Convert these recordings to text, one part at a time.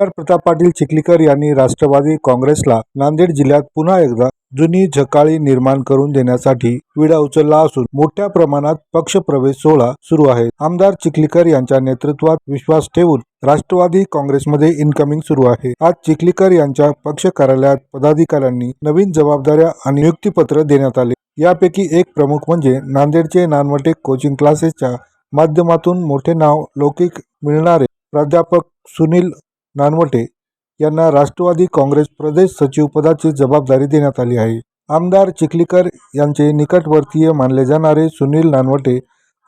प्रताप पाटील चिखलीकर यांनी राष्ट्रवादी काँग्रेसला नांदेड जिल्ह्यात पुन्हा एकदा जुनी झकाळी निर्माण करून देण्यासाठी विडा उचलला असून मोठ्या प्रमाणात पक्षप्रवेश सोहळा सुरू आहे. आमदार चिखलीकर यांच्या नेतृत्वात विश्वास ठेवून राष्ट्रवादी काँग्रेसमध्ये इनकमिंग सुरू आहे. आज चिखलीकर यांच्या पक्ष कार्यालयात पदाधिकाऱ्यांनी नवीन जबाबदाऱ्या आणि नियुक्तीपत्र देण्यात आले. यापैकी एक प्रमुख म्हणजे नांदेडचे नानवटे कोचिंग क्लासेसच्या माध्यमातून मोठे नाव लौकिक मिळणारे प्राध्यापक सुनील नानवटे यांना राष्ट्रवादी काँग्रेस प्रदेश सचिवपदाची जबाबदारी देण्यात आली आहे. आमदार चिखलीकर यांचे निकटवर्तीय मानले जाणारे सुनील नानवटे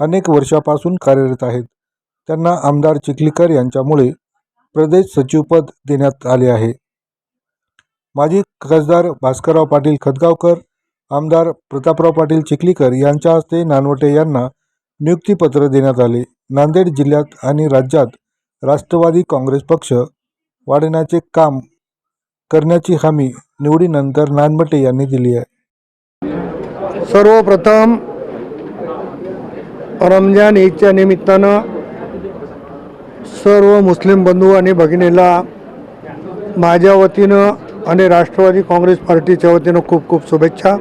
अनेक वर्षापासून कार्यरत आहेत. त्यांना आमदार चिखलीकर यांच्यामुळे प्रदेश सचिवपद देण्यात आले आहे. माजी खासदार भास्करराव पाटील खतगावकर आमदार प्रतापराव पाटील चिखलीकर यांच्या हस्ते नानवटे यांना नियुक्तीपत्र देण्यात आले. नांदेड जिल्ह्यात आणि राज्यात राष्ट्रवादी काँग्रेस पक्ष वाढण्याचे काम करण्याची हमी निवडीनंतर नानमटे यांनी दिली आहे. सर्वप्रथम रमजान ईदच्या निमित्तानं सर्व मुस्लिम बंधू आणि भगिनीला माझ्या वतीनं आणि राष्ट्रवादी काँग्रेस पार्टीच्या वतीनं खूप खूप शुभेच्छा.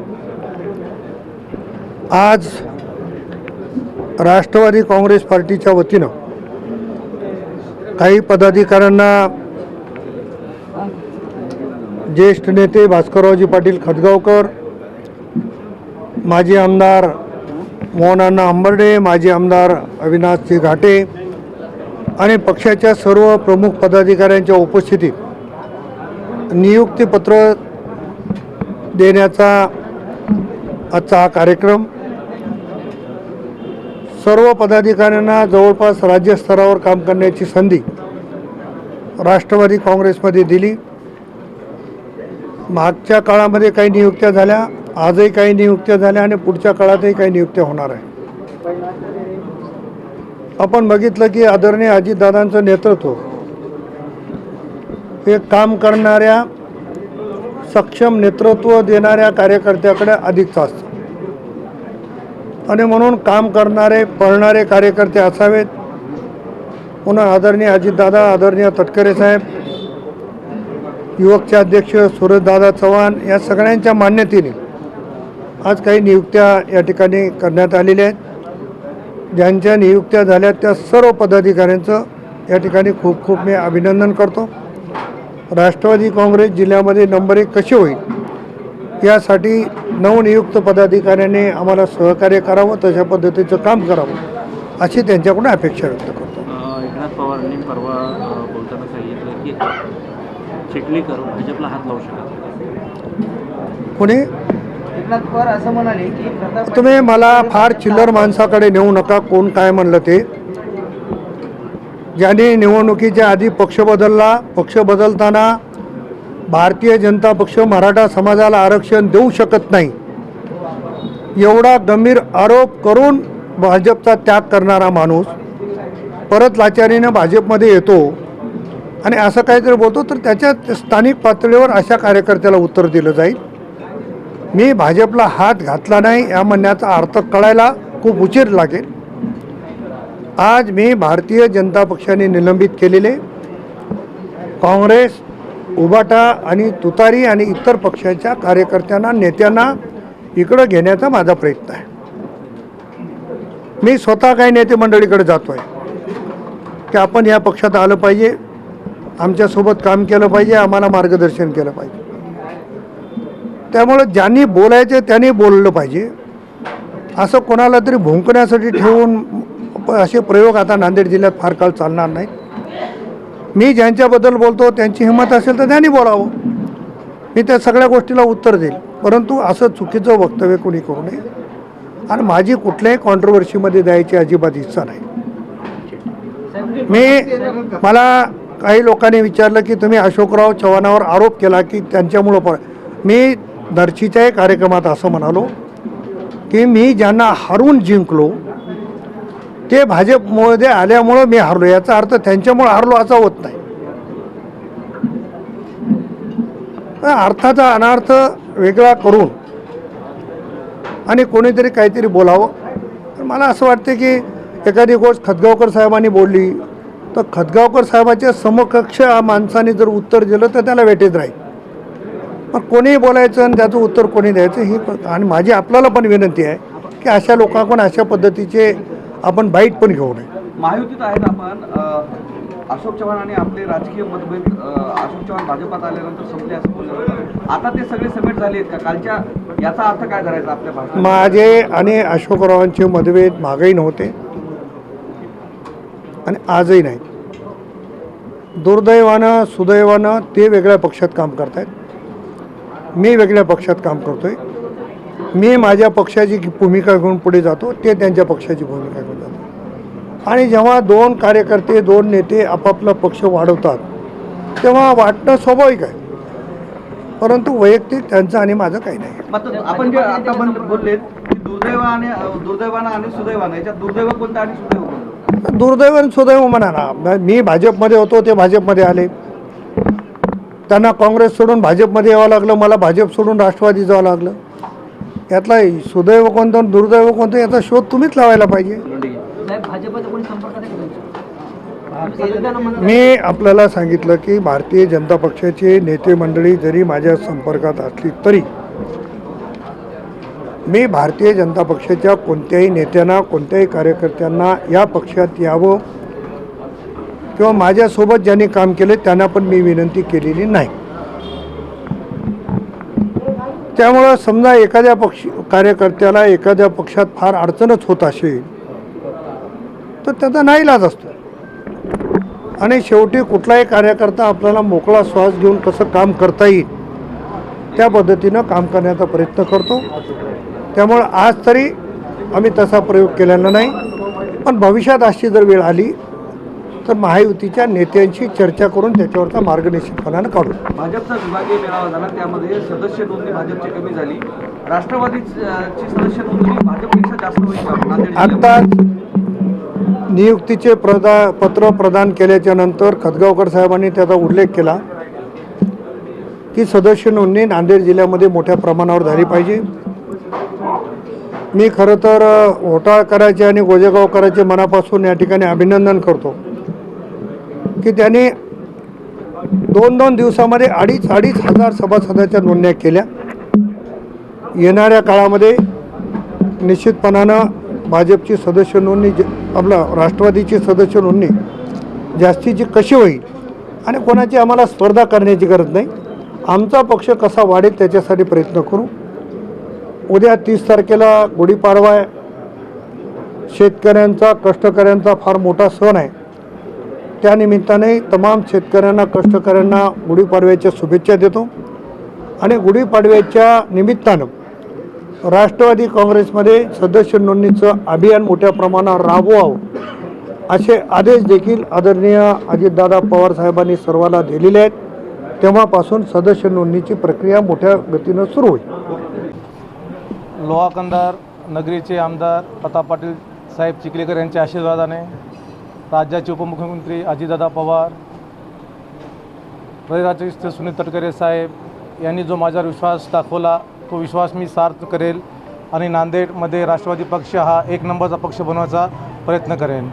आज राष्ट्रवादी काँग्रेस पार्टीच्या वतीनं काही पदाधिकाऱ्यांना ज्येष्ठ नेते भास्कररावजी पाटील खतगावकर माजी आमदार मोहनांना अंबर्डे माजी आमदार अविनाशजी घाटे आणि पक्षाच्या सर्व प्रमुख पदाधिकाऱ्यांच्या उपस्थितीत नियुक्तीपत्र देण्याचा आजचा हा कार्यक्रम सर्व पदाधिकाऱ्यांना जवळपास राज्यस्तरावर काम करण्याची संधी राष्ट्रवादी काँग्रेसमध्ये दिली. मागच्या काळामध्ये काही नियुक्त्या झाल्या आजही काही नियुक्त्या झाल्या आणि पुढच्या काळातही काही नियुक्त्या होणार आहे. आपण बघितलं की आदरणीय अजितदादांचं नेतृत्व हे काम करणाऱ्या सक्षम नेतृत्व देणाऱ्या कार्यकर्त्याकडे अधिकचं असतं आणि म्हणून काम करणारे पळणारे कार्यकर्ते असावेत. पुन्हा आदरणीय अजितदादा आदरणीय तटकरे साहेब युवकचे अध्यक्ष सुरजदादा चव्हाण या सगळ्यांच्या मान्यतेने आज काही नियुक्त्या या ठिकाणी करण्यात आलेल्या आहेत. ज्यांच्या नियुक्त्या झाल्या त्या सर्व पदाधिकाऱ्यांचं या ठिकाणी खूप खूप मी अभिनंदन करतो. राष्ट्रवादी काँग्रेस जिल्ह्यामध्ये नंबर एक कशी होईल? यासाठी नवनियुक्त पदाधिकाऱ्यांनी आम्हाला सहकार्य करावं तशा पद्धतीचं काम करावं अशी त्यांच्याकडून अपेक्षा व्यक्त करतो. एकनाथ पवारांनी परवा बोलताना सांगितलं की चिखलीकर भाजपला हात लावू शकत. कोणी? असं म्हणाले की तुम्ही मला फार चिल्लर माणसाकडे नेऊ नका कोण काय म्हणलं ते? ज्यांनी निवडणुकीच्या आधी पक्ष बदलला पक्ष बदलताना भारतीय जनता पक्ष मराठा समाजाला आरक्षण देऊ शकत नाही. एवढा गंभीर आरोप करून भाजपचा त्याग करणारा माणूस परत लाचारीनं भाजपमध्ये येतो आणि असं काहीतरी बोलतो तर त्याच्या स्थानिक पातळीवर अशा कार्यकर्त्याला उत्तर दिलं जाईल. मी भाजपला हात घातला नाही या म्हणण्याचा अर्थ कळायला खूप उशीर लागेल. आज मी भारतीय जनता पक्षाने निलंबित केलेले. काँग्रेस उबाटा आणि तुतारी आणि इतर पक्षाच्या कार्यकर्त्यांना नेत्यांना इकडं घेण्याचा माझा प्रयत्न आहे. मी स्वतः काही नेते मंडळीकडे जातो आहे की आपण या पक्षात आलं पाहिजे. आमच्यासोबत काम केलं पाहिजे आम्हाला मार्गदर्शन केलं पाहिजे. त्यामुळं ज्यांनी बोलायचं त्यांनी बोललं पाहिजे. असं कोणाला तरी भुंकण्यासाठी ठेवून प- असे प्रयोग आता नांदेड जिल्ह्यात फार काळ चालणार नाही मी ज्यांच्याबद्दल बोलतो त्यांची हिंमत असेल तर त्यांनी बोलावं. मी त्या सगळ्या गोष्टीला उत्तर देईल. परंतु असं चुकीचं वक्तव्य कोणी करू नये. आणि माझी कुठल्याही कॉन्ट्रोवर्सीमध्ये द्यायची अजिबात इच्छा नाही. मी मला काही लोकांनी विचारलं की तुम्ही अशोकराव चव्हाणावर आरोप केला की त्यांच्यामुळं पण मी दर्शीच्याही कार्यक्रमात असं म्हणालो की मी ज्यांना हरून जिंकलो ते भाजपमध्ये आल्यामुळं मी हारलो. याचा अर्थ त्यांच्यामुळं हारलो असा होत नाही. अर्थाचा अनार्थ वेगळा करून आणि कोणीतरी काहीतरी बोलावं. तर मला असं वाटते की एखादी गोष्ट खतगावकर साहेबांनी बोलली तर खतगावकर साहेबाच्या समकक्ष या माणसाने जर उत्तर दिलं तर त्याला वेटेज राहील. पण कोणीही बोलायचं आणि त्याचं उत्तर कोणी द्यायचं ही आणि माझी आपल्याला पण विनंती आहे की अशा लोकांकडून अशा पद्धतीचे आपण बाईट पण घेऊ नये. महायुतीत आहेत आपण. अशोक चव्हाण आणि आपले राजकीय मतभेद अशोक चव्हाण भाजपात आल्यानंतर संपले असं बोललं आता ते सगळे समेट झाले आहेत का? कालच्या याचा अर्थ काय धरायचा आपल्या माझे आणि अशोकरावांचे मतभेद मागही नव्हते. आणि आजही नाही. दुर्दैवानं सुदैवानं ते वेगळ्या पक्षात काम करतायत. मी वेगळ्या पक्षात काम करतोय. मी माझ्या पक्षाची भूमिका घेऊन पुढे जातो ते त्यांच्या पक्षाची भूमिका घेऊन जातो आणि जेव्हा दोन कार्यकर्ते दोन नेते आपापला पक्ष वाढवतात तेव्हा वाटणं स्वाभाविक आहे. परंतु वैयक्तिक त्यांचं आणि माझं काही नाही. आपण जे आता बोलले दुर्दैवाने दुर्दैवानं आणि सुदैवानं याच्यात दुर्दैव कोणतं आणि सुदैव कोणतं? दुर्दैव आणि सुदैव म्हणा ना मी भाजपमध्ये होतो ते भाजपमध्ये आले. त्यांना काँग्रेस सोडून भाजपमध्ये यावं लागलं मला भाजप सोडून राष्ट्रवादी जावं लागलं. यातला सुदैव कोणतं दुर्दैव कोणतं याचा शोध तुम्हीच लावायला पाहिजे. साहेब भाजपचा कोणी संपर्क नाही का तुमचा? मी आपल्याला सांगितलं की भारतीय जनता पक्षाचे नेते मंडळी जरी माझ्या संपर्कात असली तरी मी भारतीय जनता पक्षाच्या कोणत्याही नेत्यांना कोणत्याही कार्यकर्त्यांना या पक्षात यावं किंवा माझ्यासोबत ज्यांनी काम केले त्यांना पण मी विनंती केलेली नाही. त्यामुळं समजा एखाद्या पक्ष कार्यकर्त्याला एखाद्या पक्षात फार अडचणच होत असेल तर त्याचा नाईलाज असतो. आणि शेवटी कुठलाही कार्यकर्ता आपल्याला मोकळा श्वास घेऊन कसं काम करता येईल त्या पद्धतीनं काम करण्याचा प्रयत्न करतो. त्यामुळं आज तरी आम्ही तसा प्रयोग केलेला नाही. पण भविष्यात अशी जर वेळ आली तर महायुतीच्या नेत्यांशी चर्चा करून त्याच्यावरचा मार्ग निश्चितपणानं काढू. भाजपचा विभागीय मेळावा झाला त्यामध्ये सदस्य नोंदणी भाजपची कमी झाली. राष्ट्रवादीची सदस्य नोंदणी भाजपपेक्षा जास्त होईल? आत्ताच नियुक्तीचे प्रदा पत्र प्रदान केल्याच्यानंतर खतगावकर साहेबांनी त्याचा उल्लेख केला की सदस्य नोंदणी नांदेड जिल्ह्यामध्ये मोठ्या प्रमाणावर झाली पाहिजे. मी खरं तर होटाळ करायचे आणि गोजेगावकरांचे मनापासून या ठिकाणी अभिनंदन करतो. की त्यांनी दोन दोन दिवसामध्ये अडीच अडीच हजार सभासदाच्या नोंदण्या केल्या. येणाऱ्या काळामध्ये निश्चितपणानं भाजपची सदस्य नोंदणी आपलं राष्ट्रवादीची सदस्य नोंदणी जास्तीची कशी होईल आणि कोणाची आम्हाला स्पर्धा करण्याची गरज नाही आमचा पक्ष कसा वाढेल त्याच्यासाठी प्रयत्न करू. उद्या तीस तारखेला गुढीपाडवा आहे. शेतकऱ्यांचा कष्टकऱ्यांचा फार मोठा सण आहे. त्यानिमित्ताने तमाम शेतकऱ्यांना कष्टकऱ्यांना गुढीपाडव्याच्या शुभेच्छा देतो. आणि गुढीपाडव्याच्या निमित्तानं राष्ट्रवादी काँग्रेसमध्ये सदस्य नोंदणीचं अभियान मोठ्या प्रमाणावर राबवावं असे आदेश देखील आदरणीय अजितदादा पवार साहेबांनी सर्वांना दिलेले आहेत. तेव्हापासून सदस्य नोंदणीची प्रक्रिया मोठ्या गतीनं सुरू होईल. लोहाकंदार नगरीचे आमदार प्रताप पाटील साहेब चिखलेकर यांच्या आशीर्वादाने राज्याचे उपमुख्यमंत्री अजितदादा पवार प्रदेशाध्यक्ष सुनील तटकरे साहेब यांनी जो माझ्यावर विश्वास दाखवला तो विश्वास मी सार्थ करेल आणि नांदेडमध्ये राष्ट्रवादी पक्ष हा एक नंबरचा पक्ष बनवायचा प्रयत्न करेन.